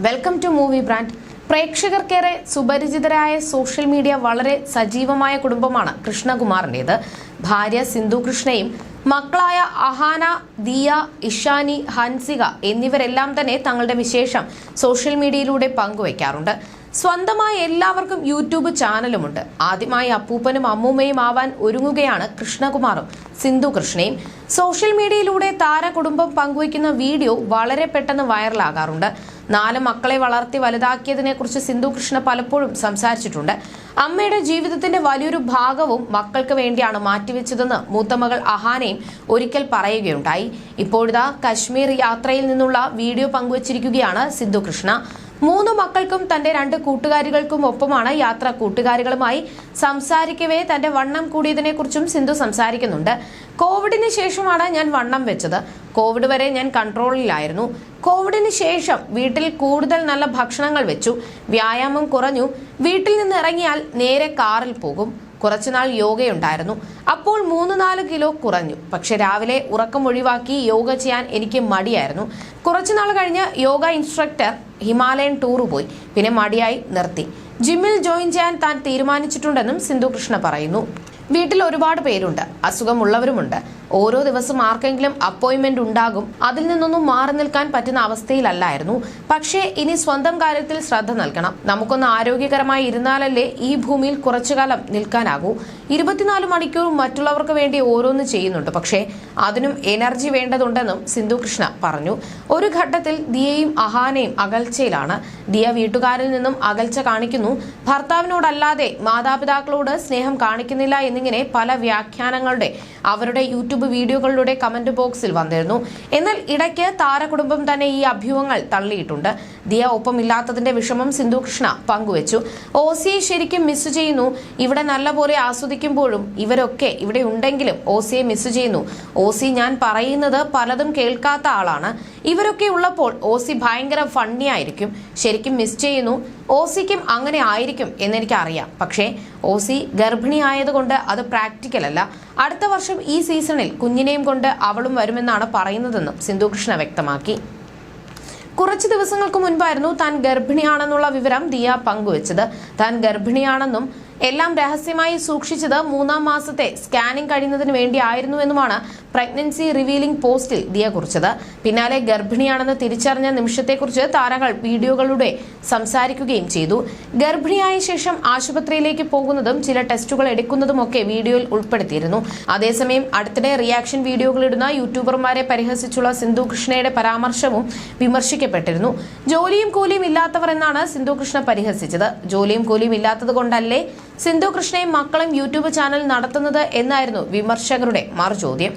Welcome to movie brand പ്രേക്ഷകർക്കേറെ സുപരിചിതരായ social media വളരെ സജീവമായ കുടുംബമാണ് കൃഷ്ണകുമാറിന്റെത്. ഭാര്യ സിന്ധു കൃഷ്ണയും മക്കളായ അഹാന ദിയ ഇഷാനി ഹൻസിക എന്നിവരെല്ലാം തന്നെ തങ്ങളുടെ വിശേഷം സോഷ്യൽ മീഡിയയിലൂടെ പങ്കുവയ്ക്കാറുണ്ട്. സ്വന്തമായി എല്ലാവർക്കും യൂട്യൂബ് ചാനലുമുണ്ട്. ആദ്യമായി അപ്പൂപ്പനും അമ്മൂമ്മയും ആവാൻ ഒരുങ്ങുകയാണ് കൃഷ്ണകുമാറും സിന്ധു കൃഷ്ണയും സോഷ്യൽ മീഡിയയിലൂടെ താരകുടുംബം പങ്കുവയ്ക്കുന്ന വീഡിയോ വളരെ പെട്ടെന്ന് വൈറലാകാറുണ്ട് നാല് മക്കളെ വളർത്തി വലുതാക്കിയതിനെ കുറിച്ച് സിന്ധു കൃഷ്ണ പലപ്പോഴും സംസാരിച്ചിട്ടുണ്ട്. അമ്മയുടെ ജീവിതത്തിന്റെ വലിയൊരു ഭാഗവും മക്കൾക്ക് വേണ്ടിയാണ് മാറ്റിവെച്ചതെന്ന് മൂത്തമകൾ അഹാനയും ഒരിക്കൽ പറയുകയുണ്ടായി. ഇപ്പോഴിതാ കശ്മീർ യാത്രയിൽ നിന്നുള്ള വീഡിയോ പങ്കുവച്ചിരിക്കുകയാണ് സിന്ധു കൃഷ്ണ. മൂന്ന് മക്കൾക്കും തന്റെ രണ്ട് കൂട്ടുകാരികൾക്കും ഒപ്പമാണ് യാത്ര. കൂട്ടുകാരികളുമായി സംസാരിക്കവേ തന്റെ വണ്ണം കൂടിയതിനെ കുറിച്ചും സിന്ധു സംസാരിക്കുന്നുണ്ട്. കോവിഡിന് ശേഷമാണ് ഞാൻ വണ്ണം വെച്ചത്. കോവിഡ് വരെ ഞാൻ കൺട്രോളിലായിരുന്നു. കോവിഡിന് ശേഷം വീട്ടിൽ കൂടുതൽ നല്ല ഭക്ഷണങ്ങൾ വെച്ചു. വ്യായാമം കുറഞ്ഞു. വീട്ടിൽ നിന്ന് ഇറങ്ങിയാൽ നേരെ കാറിൽ പോകും. കുറച്ചുനാൾ യോഗയുണ്ടായിരുന്നു. അപ്പോൾ മൂന്ന് നാല് കിലോ കുറഞ്ഞു. പക്ഷെ രാവിലെ ഉറക്കം ഒഴിവാക്കി യോഗ ചെയ്യാൻ എനിക്ക് മടിയായിരുന്നു. കുറച്ചുനാൾ കഴിഞ്ഞ് യോഗ ഇൻസ്ട്രക്ടർ ഹിമാലയൻ ടൂർ പോയി. പിന്നെ മടിയായി നിർത്തി. ജിമ്മിൽ ജോയിൻ ചെയ്യാൻ താൻ തീരുമാനിച്ചിട്ടുണ്ടെന്നും സിന്ധു കൃഷ്ണ പറയുന്നു. വീട്ടിൽ ഒരുപാട് പേരുണ്ട്. അസുഖമുള്ളവരുമുണ്ട്. ഓരോ ദിവസം ആർക്കെങ്കിലും അപ്പോയിന്റ്മെന്റ് ഉണ്ടാകും. അതിൽ നിന്നൊന്നും മാറി നിൽക്കാൻ പറ്റുന്ന അവസ്ഥയിലല്ലായിരുന്നു. പക്ഷേ ഇനി സ്വന്തം കാര്യത്തിൽ ശ്രദ്ധ നൽകണം. നമുക്കൊന്ന് ആരോഗ്യകരമായി ഇരുന്നാലല്ലേ ഈ ഭൂമിയിൽ കുറച്ചുകാലം നിൽക്കാനാകൂ. ഇരുപത്തിനാല് മണിക്കൂർ മറ്റുള്ളവർക്ക് വേണ്ടി ഓരോന്ന് ചെയ്യുന്നുണ്ട്. പക്ഷേ അതിനും എനർജി വേണ്ടതുണ്ടെന്നും സിന്ധു കൃഷ്ണ പറഞ്ഞു. ഒരു ഘട്ടത്തിൽ ദിയയും അഹാനയും അകൽച്ചയിലാണ്. ദിയ വീട്ടുകാരിൽ നിന്നും അകൽച്ച കാണിക്കുന്നു. ഭർത്താവിനോടല്ലാതെ മാതാപിതാക്കളോട് സ്നേഹം കാണിക്കുന്നില്ല എന്നിങ്ങനെ പല വ്യാഖ്യാനങ്ങളുടെ അവരുടെ യൂട്യൂബ് വീഡിയോകളിലൂടെ കമന്റ് ബോക്സിൽ വന്നിരുന്നു. എന്നാൽ ഇടയ്ക്ക് താരകുടുംബം തന്നെ ഈ അഭ്യൂഹങ്ങൾ തള്ളിയിട്ടുണ്ട്. ദിയ ഒപ്പമില്ലാത്തതിന്റെ വിഷമം സിന്ധു കൃഷ്ണ പങ്കുവച്ചു ഓസിയെ ശരിക്കും മിസ് ചെയ്യുന്നു. ഇവിടെ നല്ലപോലെ ആസ്വദിക്കുമ്പോഴും ഇവരൊക്കെ ഇവിടെ ഉണ്ടെങ്കിലും ഓസിയെ മിസ് ചെയ്യുന്നു. ഓസി ഞാൻ പറയുന്നത് പലതും കേൾക്കാത്ത ആളാണ്. ഇവരൊക്കെ ഉള്ളപ്പോൾ ഓസി ഭയങ്കര ഫണ്ണി ആയിരിക്കും. ശരിക്കും മിസ് ചെയ്യുന്നു. ഓസിക്കും അങ്ങനെ ആയിരിക്കും എന്നെനിക്ക് അറിയാം പക്ഷേ ഓസി ഗർഭിണിയായതുകൊണ്ട് അത് പ്രാക്ടിക്കൽ അല്ല. അടുത്ത വർഷം ഈ സീസണിൽ കുഞ്ഞിനെയും കൊണ്ട് അവളും വരുമെന്നാണ് പറയുന്നതെന്നും സിന്ധു കൃഷ്ണ വ്യക്തമാക്കി. കുറച്ച് ദിവസങ്ങൾക്ക് മുൻപായിരുന്നു താൻ ഗർഭിണിയാണെന്നുള്ള വിവരം ദിയ പങ്കുവച്ചത്. താൻ ഗർഭിണിയാണെന്നും എല്ലാം രഹസ്യമായി സൂക്ഷിച്ചത് മൂന്നാം മാസത്തെ സ്കാനിംഗ് കഴിയുന്നതിന് വേണ്ടിയായിരുന്നുവെന്നുമാണ് പ്രഗ്നൻസി റിവീലിംഗ് പോസ്റ്റിൽ ദിയ കുറിച്ചത്. പിന്നാലെ ഗർഭിണിയാണെന്ന് തിരിച്ചറിഞ്ഞ നിമിഷത്തെക്കുറിച്ച് താരങ്ങൾ വീഡിയോകളിലൂടെ സംസാരിക്കുകയും ചെയ്തു. ഗർഭിണിയായ ശേഷം ആശുപത്രിയിലേക്ക് പോകുന്നതും ചില ടെസ്റ്റുകൾ എടുക്കുന്നതുമൊക്കെ വീഡിയോയിൽ ഉൾപ്പെടുത്തിയിരുന്നു. അതേസമയം അടുത്തിടെ റിയാക്ഷൻ വീഡിയോകളിടുന്ന യൂട്യൂബർമാരെ പരിഹസിച്ചുള്ള സിന്ധു കൃഷ്ണയുടെ പരാമർശവും വിമർശിക്കപ്പെട്ടിരുന്നു. ജോലിയും കൂലിയും ഇല്ലാത്തവർ എന്നാണ് സിന്ധു കൃഷ്ണ പരിഹസിച്ചത്. ജോലിയും കൂലിയും ഇല്ലാത്തത് കൊണ്ടല്ലേ സിന്ധു കൃഷ്ണയും മക്കളും യൂട്യൂബ് ചാനൽ നടത്തുന്നത് എന്നായിരുന്നു വിമർശകരുടെ മറുചോദ്യം.